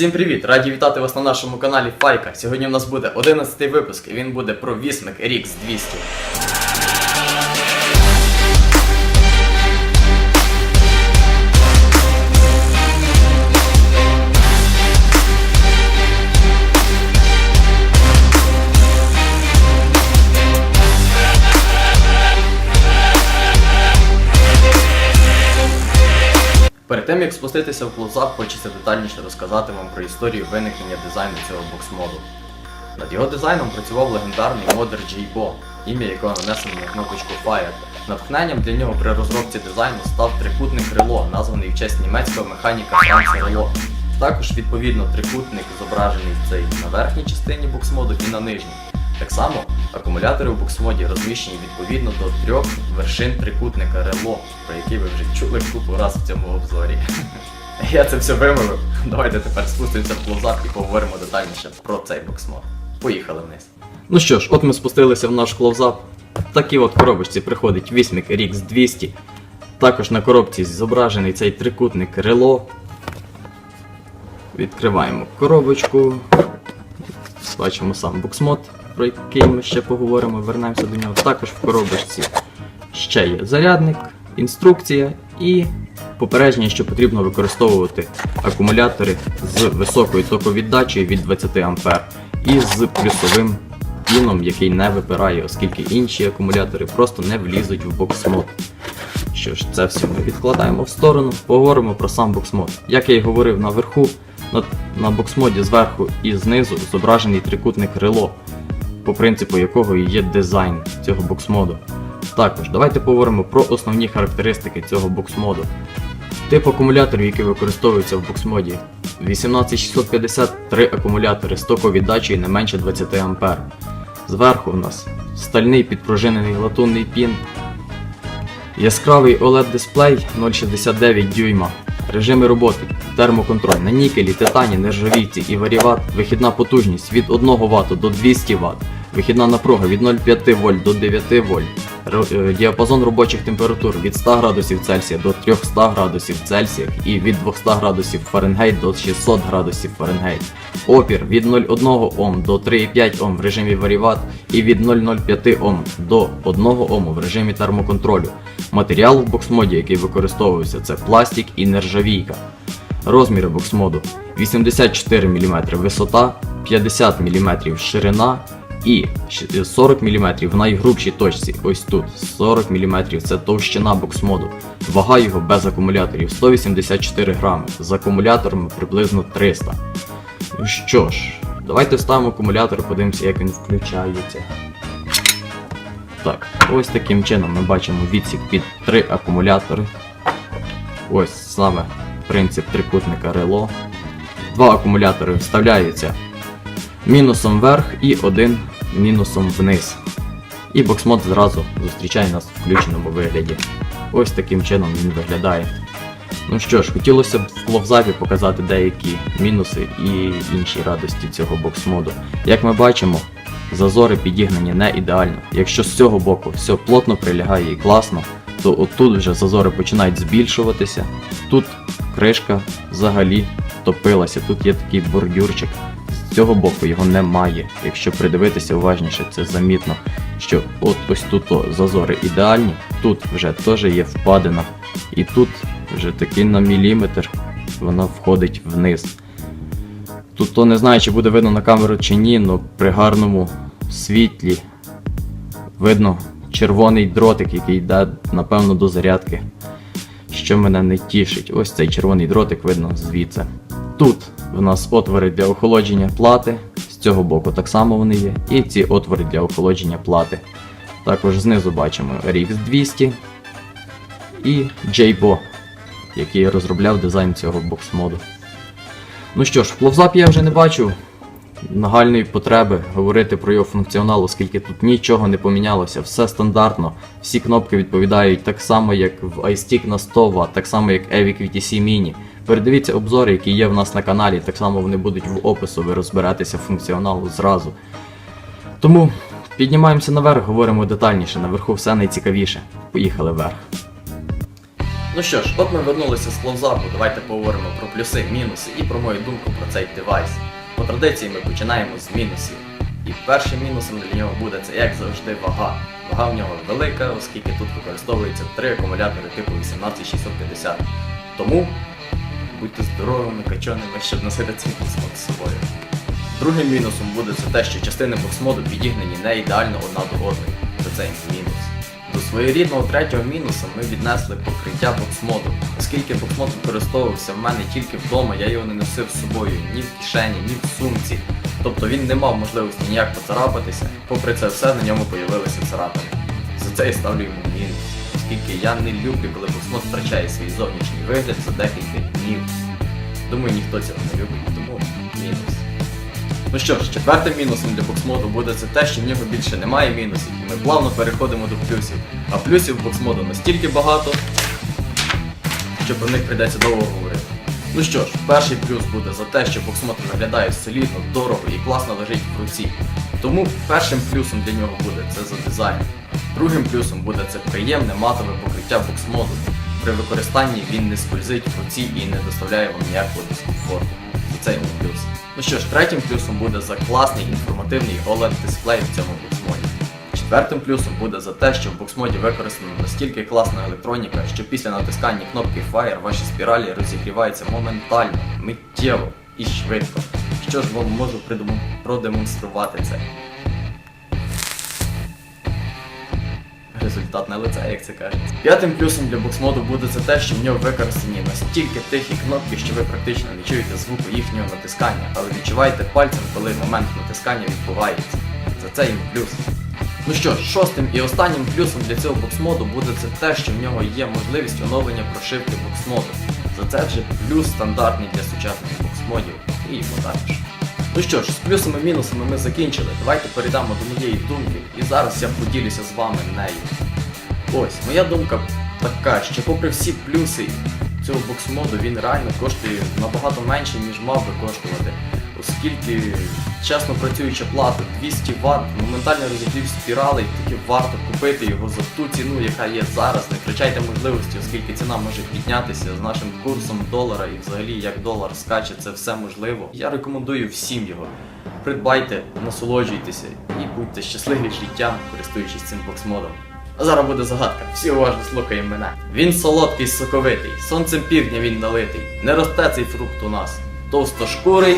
Всім привіт! Раді вітати вас на нашому каналі Файка. Сьогодні у нас буде 11 випуск і він буде про вісмик Рікс 200. Перед тим як спуститися в клоузап, хочеться детальніше розказати вам про історію виникнення дизайну цього бокс-моду. Над його дизайном працював легендарний модер Джейбо, ім'я якого нанесено на кнопочку Fire. Натхненням для нього при розробці дизайну став трикутник Рело, названий в честь німецького механіка Франца Рело. Також, відповідно, трикутник зображений цей на верхній частині бокс-моду і на нижній. Так само акумулятори у бокс-моді розміщені відповідно до трьох вершин трикутника Рело, про які ви вже чули купу раз в цьому обзорі. Я це все вимовив. Давайте тепер спустимося в клозап і поговоримо детальніше про цей боксмод. Поїхали вниз. Ну що ж, от ми спустилися в наш клоузап. Такі от коробочці приходить вісмик RX 200. Також на коробці зображений цей трикутник рело. Відкриваємо коробочку. Бачимо сам боксмод, про який ми ще поговоримо, вернемося до нього. Також в коробочці ще є зарядник, інструкція і попередження, що потрібно використовувати акумулятори з високою токовіддачею від 20 А і з плюсовим піном, який не випирає, оскільки інші акумулятори просто не влізуть в боксмод. Що ж, це все ми відкладаємо в сторону, поговоримо про сам боксмод. Як я й говорив наверху, на, на боксмоді зверху і знизу зображений трикутник рело, по принципу якого і є дизайн цього боксмоду. Також давайте поговоримо про основні характеристики цього боксмоду. Тип акумуляторів, які використовуються в боксмоді. 18653 акумулятори з токовіддачею не менше 20 А. Зверху у нас стальний підпружинений латунний пін, Яскравий OLED дисплей 0,69 дюйма. Режими роботи. Термоконтроль на нікелі, титані, нержавійці і варіват. Вихідна потужність від 1 Вт до 200 Вт. Вихідна напруга від 0,5 В до 9 В. Ро- е, Діапазон робочих температур від 100 градусів Цельсія до 300 градусів Цельсія і від 200 градусів Фаренгейт до 600 градусів Фаренгейт. Опір від 0,1 Ом до 3,5 Ом в режимі варіват і від 0,05 Ом до 1 Ом в режимі термоконтролю. Матеріал в боксмоді, який використовується, це пластик і нержавійка. Розміри боксмоду 84 мм висота, 50 мм ширина і 40 мм в найгрубшій точці. Ось тут 40 мм це товщина боксмоду. Вага його без акумуляторів 184 грами, з акумуляторами приблизно 300. Ну що ж, давайте вставимо акумулятор, подивимося, як він включається. Так, ось таким чином ми бачимо відсік під три акумулятори. Ось саме принцип трикутника рело. Два акумулятори вставляються мінусом вверх і один мінусом вниз. І боксмод зразу зустрічає нас в включеному вигляді. Ось таким чином він виглядає. Ну що ж, хотілося б в кловзапі показати деякі мінуси і інші радості цього боксмоду. Як ми бачимо, зазори підігнані не ідеально. Якщо з цього боку все плотно прилягає і класно, то отут вже зазори починають збільшуватися. Тут кришка взагалі топилася, тут є такий бордюрчик. З цього боку його немає. Якщо придивитися уважніше, це замітно, що от ось тут зазори ідеальні, тут вже теж є впадина, і тут вже таки на міліметр вона входить вниз. Тут то не знаю, чи буде видно на камеру чи ні, але при гарному світлі видно червоний дротик, який йде, напевно, до зарядки. Що мене не тішить. Ось цей червоний дротик видно звідси. Тут в нас отвори для охолодження плати, з цього боку так само вони є, і ці отвори для охолодження плати. Також знизу бачимо RX 200 і J-Bo, який розробляв дизайн цього бокс-моду. Ну що ж, в пловзапі я вже не бачу нагальної потреби говорити про його функціонал, оскільки тут нічого не помінялося, все стандартно. Всі кнопки відповідають так само, як в iStick на 100 Вт, так само як Evic VTC Mini. Передивіться обзори, які є в нас на каналі, так само вони будуть в опису, ви розберетеся функціоналу зразу. Тому піднімаємося наверх, говоримо детальніше, наверху все найцікавіше. Поїхали вверх. Ну що ж, от ми вернулися з клоузапу, давайте поговоримо про плюси, мінуси і про мою думку про цей девайс. По традиції ми починаємо з мінусів. І першим мінусом для нього буде це, як завжди, вага. Вага в нього велика, оскільки тут використовується три акумулятори типу 18650. Тому будьте здоровими, качаними, щоб носити цей боксмод з собою. Другим мінусом буде це те, що частини боксмоду підігнані не ідеально одна до одної. Це цей мінус. До своєрідного третього мінуса ми віднесли покриття боксмоду. Оскільки боксмод використовувався в мене тільки вдома, я його не носив з собою ні в кишені, ні в сумці. Тобто він не мав можливості ніяк поцарапатися. Попри це все на ньому появилися царапини. За це я ставлю йому мінус. Оскільки я не люблю, коли боксмод втрачає свій зовнішній вигляд за декілька днів. Думаю, ніхто цього не любить, тому мінус. Ну що ж, четвертим мінусом для боксмоду буде це те, що в нього більше немає мінусів, і ми плавно переходимо до плюсів. А плюсів боксмоду настільки багато, що про них прийдеться довго говорити. Ну що ж, перший плюс буде за те, що боксмод виглядає солідно, дорого і класно лежить в руці. Тому першим плюсом для нього буде це за дизайн. Другим плюсом буде це приємне матове покриття боксмоду. При використанні він не скользить в руці і не доставляє вам ніякого дискомфорту. Це йому плюс. Ну що ж, третім плюсом буде за класний інформативний OLED дисплей в цьому боксмоді. Четвертим плюсом буде за те, що в боксмоді використана настільки класна електроніка, що після натискання кнопки Fire ваші спіралі розігріваються моментально, миттєво і швидко. Що ж вам можу продемонструвати це? Результат на лице, як це кажуть. П'ятим плюсом для боксмоду буде це те, що в нього використані настільки тихі кнопки, що ви практично не чуєте звуку їхнього натискання, але відчуваєте пальцем, коли момент натискання відбувається. За це їм плюс. Ну що ж, шостим і останнім плюсом для цього боксмоду буде це те, що в нього є можливість оновлення прошивки боксмоду. За це вже плюс стандартний для сучасних боксмодів і також. Ну що ж, з плюсами і мінусами ми закінчили. Давайте перейдемо до моєї думки, і зараз я поділюся з вами нею. Ось, моя думка така, що попри всі плюси цього боксмоду, він реально коштує набагато менше, ніж мав би коштувати. Оскільки чесно працююча плата 200 Вт, моментально розігрів спіралей, таки варто купити його за ту ціну, яка є зараз. Не втрачайте можливості, оскільки ціна може піднятися з нашим курсом долара і взагалі як долар скаче, це все можливо. Я рекомендую всім його. Придбайте, насолоджуйтеся і будьте щасливі життям, користуючись цим боксмодом. А зараз буде загадка, всі уважно слухаємо мене. Він солодкий, соковитий, сонцем півдня він налитий. Не росте цей фрукт у нас. Товстошкурий.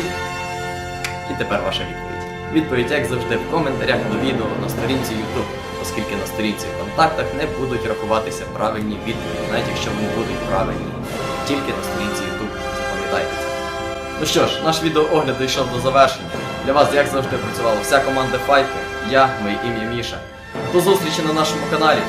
І тепер ваша відповідь. Відповідь, як завжди, в коментарях до відео на сторінці YouTube, оскільки на сторінці в контактах не будуть рахуватися правильні відповіді, навіть якщо вони будуть правильні. Тільки на сторінці YouTube. Запам'ятайте це. Ну що ж, наш відеоогляд дійшов до завершення. Для вас, як завжди, працювала вся команда Файки, я, моє ім'я Міша. До зустрічі на нашому каналі.